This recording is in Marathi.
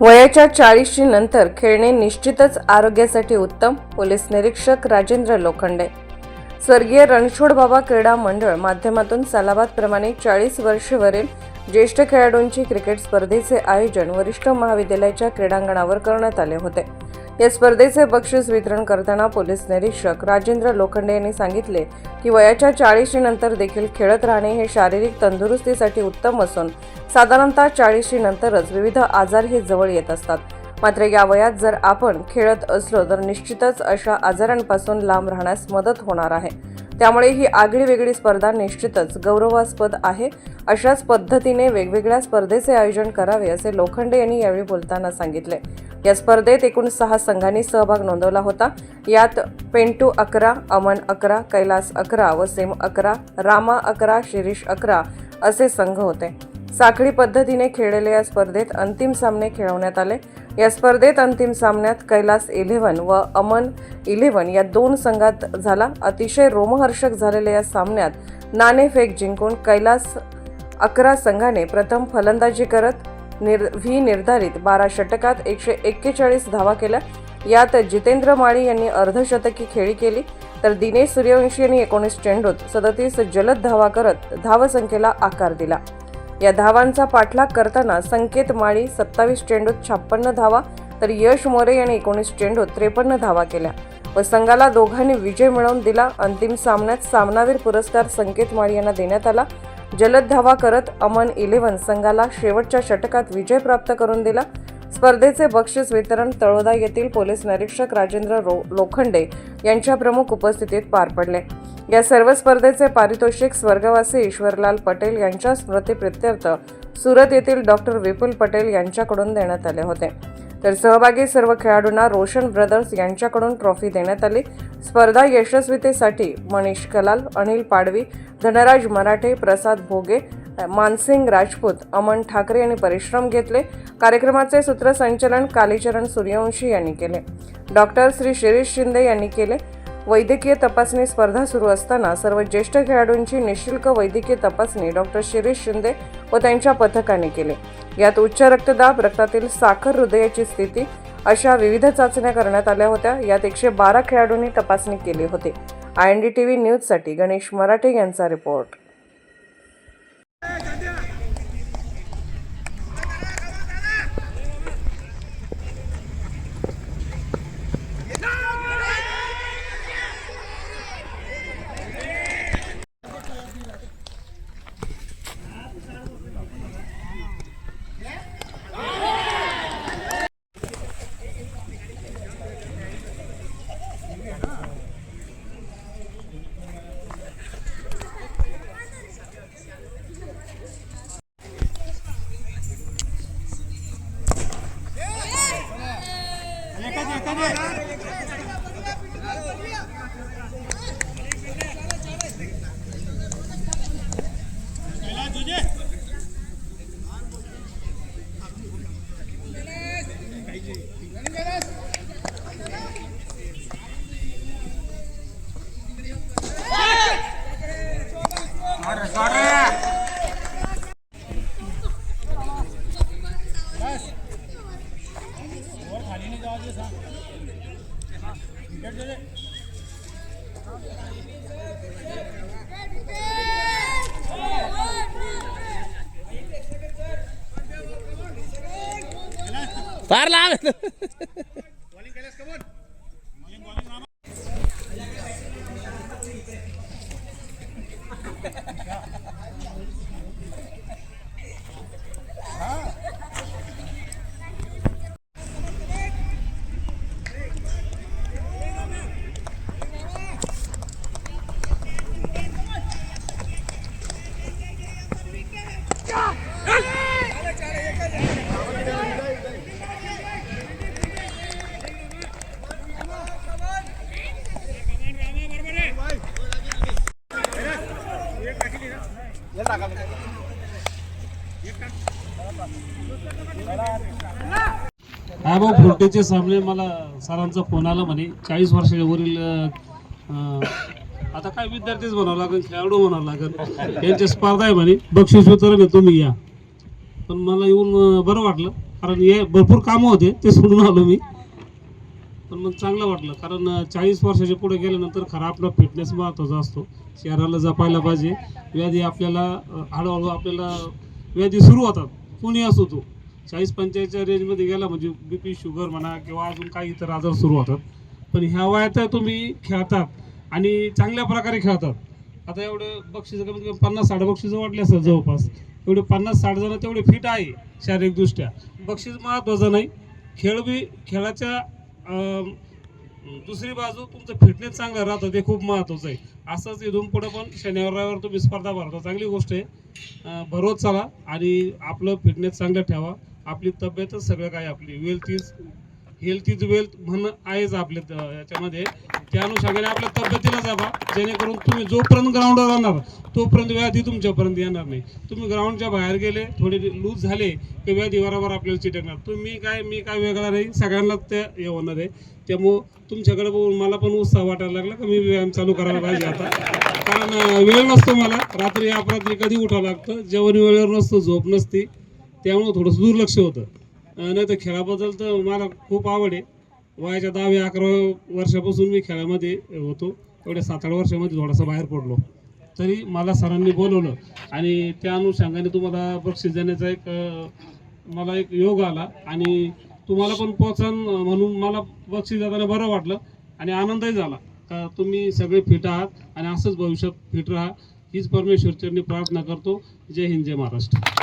वयाच्या चाळीशी नंतर खेळणे निश्चितच आरोग्यासाठी उत्तम पोलीस निरीक्षक राजेंद्र लोखंडे. स्वर्गीय रणछोड बाबा क्रीडा मंडळ माध्यमातून सालाबाद प्रमाणे चाळीस वर्षेवरील ज्येष्ठ खेळाडूंची क्रिकेट स्पर्धेचे आयोजन वरिष्ठ महाविद्यालयाच्या क्रीडांगणावर करण्यात आले होते. या स्पर्धेचे बक्षीस वितरण करताना पोलीस निरीक्षक राजेंद्र लोखंडे यांनी सांगितले की वयाच्या चाळीशी नंतर देखील खेळत राहणे हे शारीरिक तंदुरुस्तीसाठी उत्तम असून साधारणतः चाळीशी नंतरच विविध आजार हे जवळ येत असतात. मात्र या वयात जर आपण खेळत असलो तर निश्चितच अशा आजारांपासून लांब राहण्यास मदत होणार आहे. त्यामुळे ही आगळी वेगळी स्पर्धा निश्चितच गौरवास्पद आहे. अशाच पद्धतीने वेगवेगळ्या स्पर्धेचे आयोजन करावे असे लोखंडे यांनी यावेळी बोलताना सांगितले. या स्पर्धेत एकूण सहा संघांनी सहभाग नोंदवला होता. यात पेंटू अकरा अमन अकरा कैलास अकरा वसीम अकरा रामा अकरा शिरीष अकरा असे संघ होते. साखळी पद्धतीने खेळलेल्या या स्पर्धेत अंतिम सामने खेळवण्यात आले. या स्पर्धेत अंतिम सामन्यात कैलास इलेव्हन व अमन इलेव्हन या दोन संघात झाला. अतिशय रोमहर्षक झालेल्या या सामन्यात नाणेफेक जिंकून कैलास अकरा संघाने प्रथम फलंदाजी करत निर व्ही निर्धारित बारा षटकात एकशे एक्केचाळीस धावा केल्या. यात जितेंद्र माळी यांनी अर्धशतकी खेळी केली तर दिनेश सूर्यवंशी यांनी एकोणीस चेंडूत सदतीस जलद धावा करत धावसंख्येला आकार दिला. या धावांचा पाठलाग करताना संकेत माळी सत्तावीस चेंडूत छाप्पन्न धावा तर यश मोरे यांनी एकोणीस चेंडूत त्रेपन्न धावा केल्या व संघाला दोघांनी विजय मिळवून दिला. अंतिम सामन्यात सामनावीर पुरस्कार संकेत माळी यांना देण्यात आला. जलद धावा करत अमन इलेव्हन संघाला शेवटच्या षटकात विजय प्राप्त करून दिला. स्पर्धेचे बक्षीस वितरण तळोदा येथील पोलीस निरीक्षक राजेंद्र रो लोखंडे यांच्या प्रमुख उपस्थितीत पार पडले. या सर्व स्पर्धेचे पारितोषिक स्वर्गवासी ईश्वरलाल पटेल यांच्या स्मृतीप्रित्यर्थ सुरत येथील डॉक्टर विपुल पटेल यांच्याकडून देण्यात आले होते. तर सहभागी सर्व खेळाडूंना रोशन ब्रदर्स यांच्याकडून ट्रॉफी देण्यात आली. स्पर्धा यशस्वीतेसाठी मनीष कलाल अनिल पाडवी धनराज मराठे प्रसाद भोगे मानसिंग राजपूत अमन ठाकरे यांनी परिश्रम घेतले. कार्यक्रमाचे सूत्रसंचलन कालीचरण सूर्यवंशी यांनी केले. डॉक्टर श्री शिरीष शिंदे यांनी केले. वैद्यकीय तपासणी स्पर्धा सुरू असताना सर्व ज्येष्ठ खेळाडूंची निशुल्क वैद्यकीय तपासणी डॉक्टर शिरीष शिंदे व त्यांच्या पथकाने केले. यात उच्च रक्तदाब रक्तातील साखर हृदयाची स्थिती अशा विविध चाचण्या करण्यात आल्या होत्या. यात एकशे बारा खेळाडूंनी तपासणी केली होती. I N D T V न्यूजसाठी गणेश मराठे यांचा रिपोर्ट. Parla! हा भाऊ फुलटेचे सामने मला सरांचा फोन आला म्हणे. चाळीस वर्षाच्या वरील आता काय विद्यार्थीच म्हणावं लागेल खेळाडू म्हणावं लागेल. यांच्या स्पर्धा आहे म्हणे. बक्षीस वितरण आहे तुम्ही या. पण मला येऊन बरं वाटलं. कारण हे भरपूर कामं होते ते सोडून आलो मी. पण मग चांगलं वाटलं. कारण चाळीस वर्षाच्या पुढे गेल्यानंतर खरा आपला फिटनेस महत्त्वाचा असतो. शहराला जपायला पाहिजे. व्याधी आपल्याला हळूहळू आपल्याला व्याधी सुरू होतात. कोणी असो तो. चाळीस पंचाळीसच्या रेंजमध्ये गेला म्हणजे बी पी शुगर म्हणा किंवा अजून काही इतर आजार सुरू होतात. पण ह्या वयात तुम्ही खेळतात आणि चांगल्या प्रकारे खेळतात. आता एवढे बक्षीस कमीत कमी पन्नास साठ बक्षीस वाटले असेल जवळपास. एवढे पन्नास साठ जण तेवढे फिट आहे शारीरिकदृष्ट्या. बक्षीस महत्त्वाचं नाही. खेळ बी खेळाच्या दुसरी बाजू तुमचं फिटनेस चांगलं राहतं ते खूप महत्त्वाचं आहे. असंच इथून पुढं पण शनिवार रविवार तुम्ही स्पर्धा भरता चांगली गोष्ट आहे. भरवत चला आणि आपलं फिटनेस चांगलं ठेवा. आपली तब्येतच सगळं काय आपली. Wealth is health is wealth म्हणणं आहेच आपल्या याच्यामध्ये. त्या अनुषंगाने आपल्या तब्येतीला जावा. जेणेकरून तुम्ही जोपर्यंत ग्राउंडवर राहणार तोपर्यंत व्याधी तुमच्यापर्यंत येणार नाही. तुम्ही ग्राउंडच्या बाहेर गेले थोडे लूज झाले की व्याधी बरोबर आपल्याला चिटकणार. तुम्ही काय मी काय वेगळा नाही सगळ्यांनाच ते हे होणार आहे. त्यामुळं तुमच्याकडे बघून मला पण उत्साह वाटायला लागला की मी व्यायाम चालू करायला पाहिजे आता. कारण वेळ नसतो मला. रात्री अपरात्री कधी उठावं लागतं? जेवण वेळेवर नसतं झोप नसती. त्यामुळं थोडंसं दुर्लक्ष होतं. नाही तर खेळाबद्दल तर मला खूप आवड आहे. वयाच्या दहाव्या अकरा वर्षापासून मी खेळामध्ये होतो. एवढ्या सात आठ वर्षामध्ये थोडासा बाहेर पडलो. तरी मला सरांनी बोलवलं आणि त्या अनुषंगाने तुम्हाला बक्षीस देण्याचा एक मला एक योग आला आणि तुम्हाला पण प्रोत्साहन म्हणून मला बक्षीस देताना बरं वाटलं आणि आनंदही झाला. का तुम्ही सगळे फिट आहात आणि असंच भविष्यात फिट राहा. हीच परमेश्वरचरणी प्रार्थना करतो. जय हिंद जय महाराष्ट्र.